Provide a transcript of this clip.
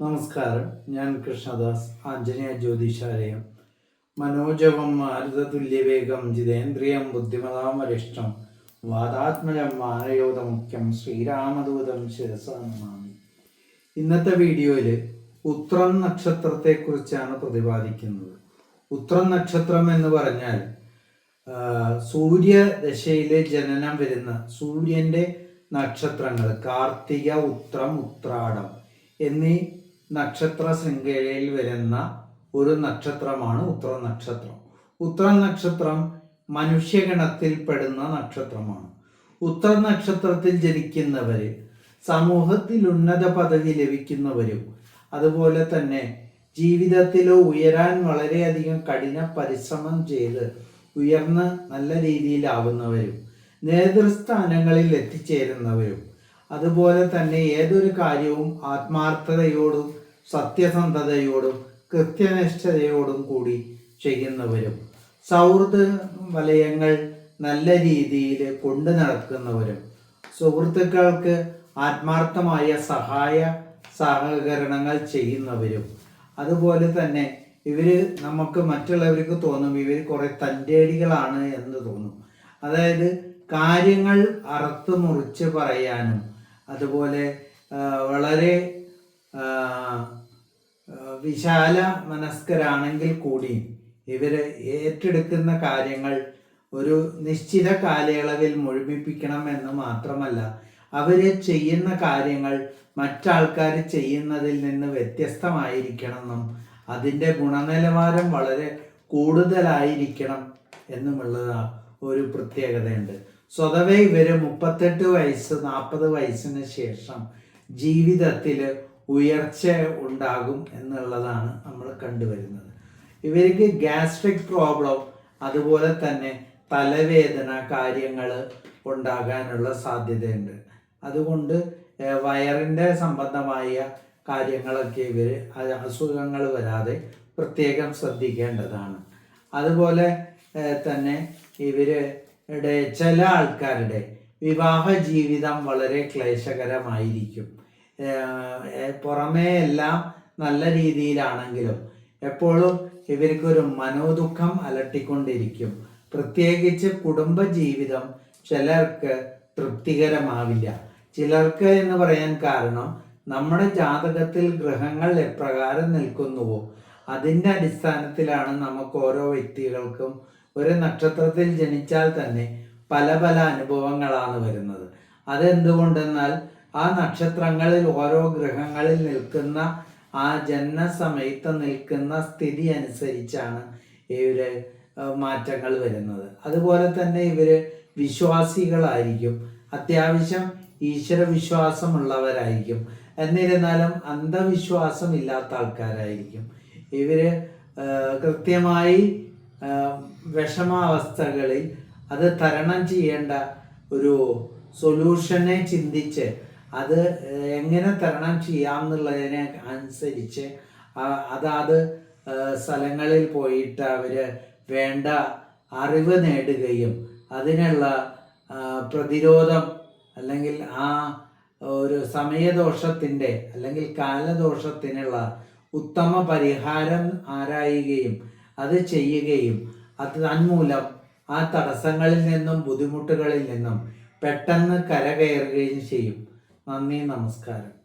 നമസ്കാരം. ഞാൻ കൃഷ്ണദാസ് ആഞ്ജനേയ ജ്യോതിഷാലയം മനോജവം മാരുതതുല്യവേഗം ജിതേന്ദ്രിയം ബുദ്ധിമതാം വരിഷ്ഠം വാദാത്മജം മാനയോധമുഖ്യം ശ്രീരാമദൂതം ശിരസാമി ഇന്നത്തെ വീഡിയോയിൽ ഉത്രം നക്ഷത്രത്തെക്കുറിച്ചാണ് പ്രതിപാദിക്കുന്നത്. ഉത്രം നക്ഷത്രം എന്ന് പറഞ്ഞാൽ സൂര്യ സൂര്യദശയിലെ ജനനം വരുന്ന സൂര്യന്റെ നക്ഷത്രങ്ങൾ കാർത്തിക ഉത്രം ഉത്രാടം എന്നീ നക്ഷത്ര ശൃംഖലയിൽ വരുന്ന ഒരു നക്ഷത്രമാണ് ഉത്ര നക്ഷത്രം ഉത്ര നക്ഷത്രം മനുഷ്യഗണത്തിൽ പെടുന്ന നക്ഷത്രമാണ്. ഉത്ര നക്ഷത്രത്തിൽ ജനിക്കുന്നവര് സമൂഹത്തിൽ ഉന്നത പദവി ലഭിക്കുന്നവരും അതുപോലെ തന്നെ ജീവിതത്തിലോ ഉയരാൻ വളരെയധികം കഠിന പരിശ്രമം ചെയ്ത് ഉയർന്ന് നല്ല രീതിയിലാവുന്നവരും നേതൃസ്ഥാനങ്ങളിൽ എത്തിച്ചേരുന്നവരും അതുപോലെ തന്നെ ഏതൊരു കാര്യവും ആത്മാർത്ഥതയോടും സത്യസന്ധതയോടും കൃത്യനിഷ്ഠതയോടും കൂടി ചെയ്യുന്നവരും സൗഹൃദ വലയങ്ങൾ നല്ല രീതിയിൽ കൊണ്ടു നടക്കുന്നവരും സുഹൃത്തുക്കൾക്ക് ആത്മാർത്ഥമായ സഹായ സഹകരണങ്ങൾ ചെയ്യുന്നവരും. അതുപോലെ തന്നെ ഇവർ നമുക്ക് മറ്റുള്ളവർക്ക് തോന്നും ഇവർ കുറെ തന്റെടികളാണ് എന്ന് തോന്നും. അതായത് കാര്യങ്ങൾ അറുത്ത് മുറിച്ച് പറയാനും അതുപോലെ വളരെ വിശാല മനസ്കരാണെങ്കിൽ കൂടി ഇവർ ഏറ്റെടുക്കുന്ന കാര്യങ്ങൾ ഒരു നിശ്ചിത കാലയളവിൽ മുഴുമിപ്പിക്കണം എന്ന് മാത്രമല്ല അവർ ചെയ്യുന്ന കാര്യങ്ങൾ മറ്റാൾക്കാർ ചെയ്യുന്നതിൽ നിന്ന് വ്യത്യസ്തമായിരിക്കണമെന്നും അതിന്റെ ഗുണനിലവാരം വളരെ കൂടുതലായിരിക്കണം എന്നുമുള്ളത് ഒരു പ്രത്യേകതയുണ്ട്. സ്വതവേ ഇവർ മുപ്പത്തെട്ട് വയസ്സ് നാൽപ്പത് വയസ്സിന് ശേഷം ജീവിതത്തിൽ ഉയർച്ച ഉണ്ടാകും എന്നുള്ളതാണ് നമ്മൾ കണ്ടുവരുന്നത്. ഇവർക്ക് ഗ്യാസ്ട്രിക് പ്രോബ്ലം അതുപോലെ തന്നെ തലവേദന കാര്യങ്ങൾ ഉണ്ടാകാനുള്ള സാധ്യതയുണ്ട്. അതുകൊണ്ട് വയറിന്റെ സംബന്ധമായ കാര്യങ്ങളൊക്കെ ഇവർ അസുഖങ്ങൾ വരാതെ പ്രത്യേകം ശ്രദ്ധിക്കേണ്ടതാണ്. അതുപോലെ തന്നെ ഇവരുടെ ചില ആൾക്കാരുടെ വിവാഹ ജീവിതം വളരെ ക്ലേശകരമായിരിക്കും. പുറമേ എല്ലാം നല്ല രീതിയിലാണെങ്കിലും എപ്പോഴും ഇവർക്കൊരു മനോദുഃഖം അലട്ടിക്കൊണ്ടിരിക്കും. പ്രത്യേകിച്ച് കുടുംബ ജീവിതം ചിലർക്ക് തൃപ്തികരമാവില്ല. ചിലർക്ക് എന്ന് പറയാൻ കാരണം നമ്മുടെ ജാതകത്തിൽ ഗ്രഹങ്ങൾ എപ്രകാരം നിൽക്കുന്നുവോ? അതിന്റെ അടിസ്ഥാനത്തിലാണ് നമുക്ക് ഓരോ വ്യക്തികൾക്കും ഒരു നക്ഷത്രത്തിൽ ജനിച്ചാൽ തന്നെ പല പല അനുഭവങ്ങളാണ് വരുന്നത്. അതെന്തുകൊണ്ടെന്നാൽ ആ നക്ഷത്രങ്ങളിൽ ഓരോ ഗ്രഹങ്ങളിൽ നിൽക്കുന്ന ആ ജനനസമയത്ത് നിൽക്കുന്ന സ്ഥിതി അനുസരിച്ചാണ് ഇവർ മാറ്റങ്ങൾ വരുന്നത്. അതുപോലെ തന്നെ ഇവർ വിശ്വാസികളായിരിക്കും. അത്യാവശ്യം ഈശ്വര വിശ്വാസമുള്ളവരായിരിക്കും എന്നിരുന്നാലും അന്ധവിശ്വാസം ഇല്ലാത്ത ആൾക്കാരായിരിക്കും ഏഹ് കൃത്യമായി വിഷമാവസ്ഥകളിൽ അത് തരണം ചെയ്യേണ്ട ഒരു സൊല്യൂഷനെ ചിന്തിച്ച് അത് എങ്ങനെ തരണം ചെയ്യാം എന്നുള്ളതിനെ അനുസരിച്ച് അതാത് സ്ഥലങ്ങളിൽ പോയിട്ട് അവർ വേണ്ട അറിവ് നേടുകയും അതിനുള്ള പ്രതിരോധം അല്ലെങ്കിൽ ആ ഒരു സമയദോഷത്തിന്റെ അല്ലെങ്കിൽ കാലദോഷത്തിനുള്ള ഉത്തമ പരിഹാരം ആരായുകയും അത് ചെയ്യുകയും അത് തന്മൂലം ആ തടസ്സങ്ങളിൽ നിന്നും ബുദ്ധിമുട്ടുകളിൽ നിന്നും പെട്ടെന്ന് കരകയറുകയും ചെയ്യും. നന്ദി നമസ്കാരം.